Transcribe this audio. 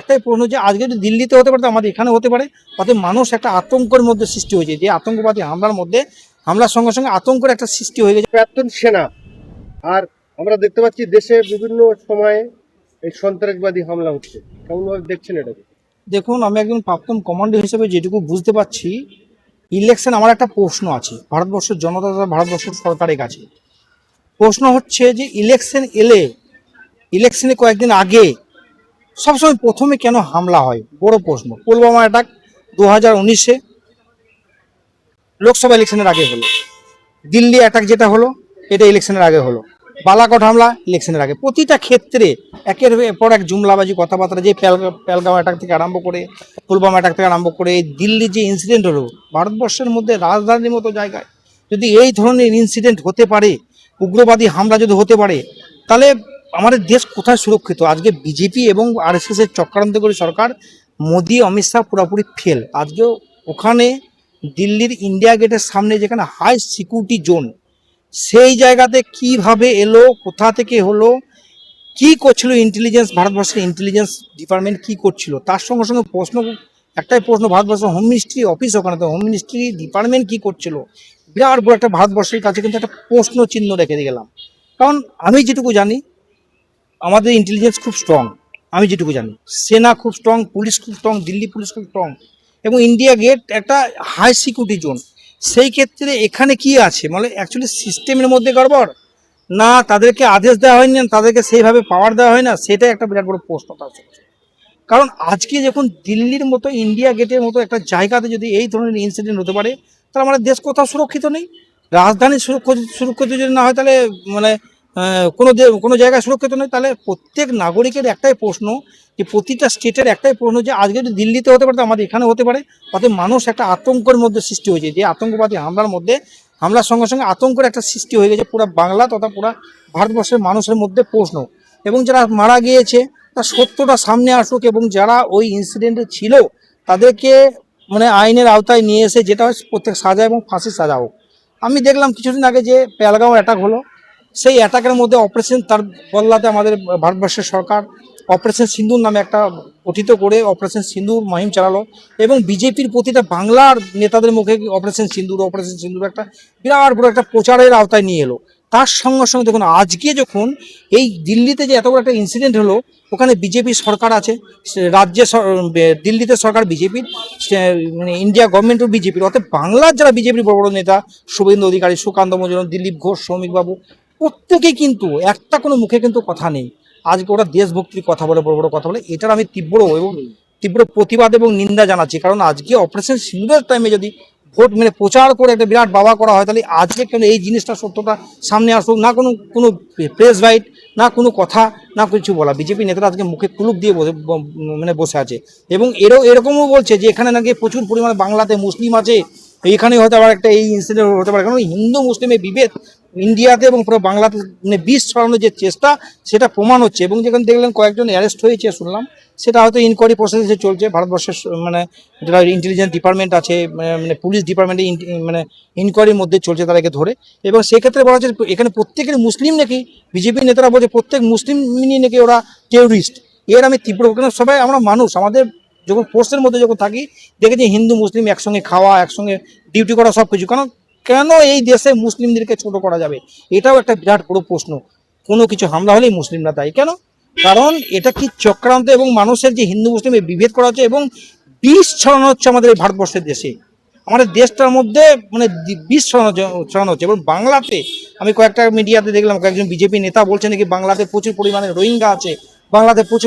একটাই প্রশ্ন যে আজকে যদি দিল্লিতে হতে পারে তো আমাদের এখানে হতে পারে। তাতে মানুষ একটা আতঙ্কের মধ্যে সৃষ্টি হয়েছে যে আতঙ্কবাদী হামলার মধ্যে হামলার সঙ্গে সঙ্গে আতঙ্কের একটা সৃষ্টি হয়ে গেছে। প্রাক্তন সেনা আর আমরা দেখতে পাচ্ছি দেশে বিভিন্ন সময়ে এই সন্ত্রাসবাদী হামলা হচ্ছে। কেমনভাবে দেখছেন এটাকে? দেখুন আমি একজন প্রাক্তন কমান্ডার হিসেবে যেটুকু বুঝতে পারছি ইলেকশন আমার একটা প্রশ্ন আছে ভারতবর্ষের জনতা তথা ভারতবর্ষের সরকারের কাছে। প্রশ্ন হচ্ছে যে ইলেকশন এলে ইলেকশনে কয়েকদিন আগে সবসময় প্রথমে কেন হামলা হয়? বড় প্রশ্ন। পুলওয়ামা অ্যাটাক দু হাজার উনিশে। লোকসভা ইলেকশনের আগে হলো। দিল্লি অ্যাটাক যেটা হলো, এটা ইলেকশনের আগে হলো। বালাকট হামলা ইলেকশনের আগে। প্রতিটা ক্ষেত্রে একের পর এক জুমলাবাজি কথাবার্তা, যে পেলগা পেলগাঁও অ্যাটাক থেকে আরম্ভ করে পুলবামা অ্যাটাক থেকে আরম্ভ করে, এই দিল্লির যে ইনসিডেন্ট হলো, ভারতবর্ষের মধ্যে রাজধানীর মতো জায়গায় যদি এই ধরনের ইনসিডেন্ট হতে পারে, উগ্রবাদী হামলা যদি হতে পারে, তাহলে আমাদের দেশ কোথায় সুরক্ষিত? আজকে বিজেপি এবং আরএসএস এর চক্রান্ত করে সরকার, মোদি, অমিত শাহ পুরোপুরি ফেল আজকে ওখানে দিল্লির ইন্ডিয়া গেটের সামনে যেখানে হাই সিকিউরিটি জোন সেই জায়গাতে কীভাবে এলো, কোথা থেকে হলো, কি করছিল ইন্টেলিজেন্স ভারতবর্ষের ইন্টেলিজেন্স ডিপার্টমেন্ট কি করছিল? তার সঙ্গে সঙ্গে প্রশ্ন, একটাই প্রশ্ন ভারতবর্ষের হোম মিনিস্ট্রি অফিস ওখানে, তো হোম মিনিস্ট্রি ডিপার্টমেন্ট কি করছিল? বিরাট বড় একটা ভারতবর্ষের কাছে কিন্তু একটা প্রশ্ন চিহ্ন রেখে গেলাম। কারণ আমি যেটুকু জানি আমাদের ইন্টেলিজেন্স খুব স্ট্রং আমি যেটুকু জানি। সেনা খুব স্ট্রং পুলিশ খুব স্ট্রং দিল্লি পুলিশ খুব স্ট্রং এবং ইন্ডিয়া গেট একটা হাই সিকিউরিটি জোন সেই ক্ষেত্রে এখানে কি আছে? মানে অ্যাকচুয়ালি সিস্টেমের মধ্যে গড়বড়? না, তাদেরকে আদেশ দেওয়া হয়নি তাদেরকে সেইভাবে পাওয়ার দেওয়া হয় না, সেটাই একটা বিরাট বড় প্রশ্ন তার। কারণ আজকে যখন দিল্লির মতো ইন্ডিয়া গেটের মতো একটা জায়গাতে যদি এই ধরনের ইনসিডেন্ট হতে পারে, তাহলে আমাদের দেশ কোথাও সুরক্ষিত নেই। রাজধানী সুরক্ষিত যদি না হয়, তাহলে মানে কোনো কোনো জায়গায় সুরক্ষিত নয়। তাহলে প্রত্যেক নাগরিকের একটাই প্রশ্ন যে প্রতিটা স্টেটের একটাই প্রশ্ন যে আজকে যদি দিল্লিতে হতে পারে তো আমাদের এখানে হতে পারে। তাতে মানুষ একটা আতঙ্কের মধ্যে সৃষ্টি হয়েছে। যে আতঙ্কবাদী হামলার মধ্যে, হামলার সঙ্গে সঙ্গে আতঙ্কের একটা সৃষ্টি হয়ে গেছে। পুরো বাংলা তথা পুরো ভারতবর্ষের মানুষের মধ্যে প্রশ্ন। এবং যারা মারা গিয়েছে, তার সত্যটা সামনে আসুক এবং যারা ওই ইনসিডেন্টে ছিল, তাদেরকে মানে আইনের আওতায় নিয়ে এসে যেটা হয় প্রত্যেক সাজা এবং ফাঁসি সাজা হোক। আমি দেখলাম কিছুদিন আগে যে পেলগাঁও অ্যাটাক হলো। সেই অ্যাটাকের মধ্যে অপারেশন তার বদলাতে আমাদের ভারতবর্ষের সরকার অপারেশন সিন্দুর নামে একটা গঠিত করে অপারেশন সিন্দুর মহিম চালালো এবং বিজেপির প্রতিটা বাংলার নেতাদের মুখে অপারেশন সিন্দুর অপারেশন সিন্দুর একটা বিরাট বড় একটা প্রচারের আওতায় নিয়ে এলো। তার সঙ্গে সঙ্গে দেখুন, আজকে যখন এই দিল্লিতে যে এত বড় একটা ইনসিডেন্ট হলো, ওখানে বিজেপি সরকার আছে রাজ্যে দিল্লিতে সরকার বিজেপির মানে ইন্ডিয়া গভর্নমেন্টও বিজেপির, অর্থাৎ বাংলার যারা বিজেপির বড় বড় নেতা, শুভেন্দু অধিকারী, সুকান্ত মজুমদার, দিলীপ ঘোষ শ্রমিকবাবু প্রত্যেকেই কিন্তু, একটা কোনো মুখে কিন্তু কথা নেই। আজকে ওরা দেশভক্তির কথা বলে, বড় বড় কথা বলে, এটার আমি তীব্র এবং তীব্র প্রতিবাদ এবং নিন্দা জানাচ্ছি। কারণ আজকে অপারেশন সিন্দুরের টাইমে যদি ভোট মানে প্রচার করে একটা বিরাট বাবা করা হয়, তাহলে আজকে কেন এই জিনিসটা, সত্যটা সামনে আসুক? না কোনো কোনো প্রেস রাইট না কোনো কথা, না কিছু বলা। বিজেপি নেতারা আজকে মুখে কুলুপ দিয়ে মানে বসে আছে। এবং এরও, এরকমও বলছে যে এখানে নাকি প্রচুর পরিমাণে বাংলাতে মুসলিম আছে। এইখানে হয়তো আবার একটা এই ইনসিডেন্ট হতে পারে। কারণ হিন্দু মুসলিমের বিভেদ ইন্ডিয়াতে এবং পুরো বাংলাতে মানে বিষ ছড়ানোর যে চেষ্টা, সেটা প্রমাণ হচ্ছে। এবং যেখানে দেখলেন কয়েকজন অ্যারেস্ট হয়েছে, শুনলাম, সেটা হয়তো ইনকোয়ারি প্রসেসে চলছে। ভারতবর্ষের মানে যারা ইন্টেলিজেন্স ডিপার্টমেন্ট আছে মানে মানে পুলিশ ডিপার্টমেন্টে মানে ইনকোয়ারির মধ্যে চলছে তাদেরকে ধরে। এবং সেক্ষেত্রে বলা হচ্ছে এখানে প্রত্যেকের মুসলিম নাকি? বিজেপি নেতারা বলছে প্রত্যেক মুসলিম নিয়ে নাকি ওরা টেররিস্ট এর আমি তীব্র সবাই আমরা মানুষ, আমাদের যখন পোস্টের মধ্যে যখন থাকি, দেখেছি হিন্দু, মুসলিম একসঙ্গে খাওয়া, একসঙ্গে ডিউটি করা সব কিছু কারণ কেন এই দেশে মুসলিমদেরকে ছোট করা যাবে? এটাও একটা বিরাট বড় প্রশ্ন। কোনো কিছু হামলা হলেই মুসলিমরা দায়ী। কেন? কারণ এটা কি চক্রান্ত এবং মানুষের যে হিন্দু মুসলিমের বিভেদ করা হচ্ছে এবং বিষ ছড়ানো হচ্ছে আমাদের এই ভারতবর্ষের দেশে? আমাদের দেশটার মধ্যে মানে বিষ ছড়ানো ছড়ানো হচ্ছে। এবং বাংলাতে আমি কয়েকটা মিডিয়াতে দেখলাম, কয়েকজন বিজেপি নেতা বলছে নাকি বাংলাতে প্রচুর পরিমাণে রোহিঙ্গা আছে, বাংলাতে প্রচুর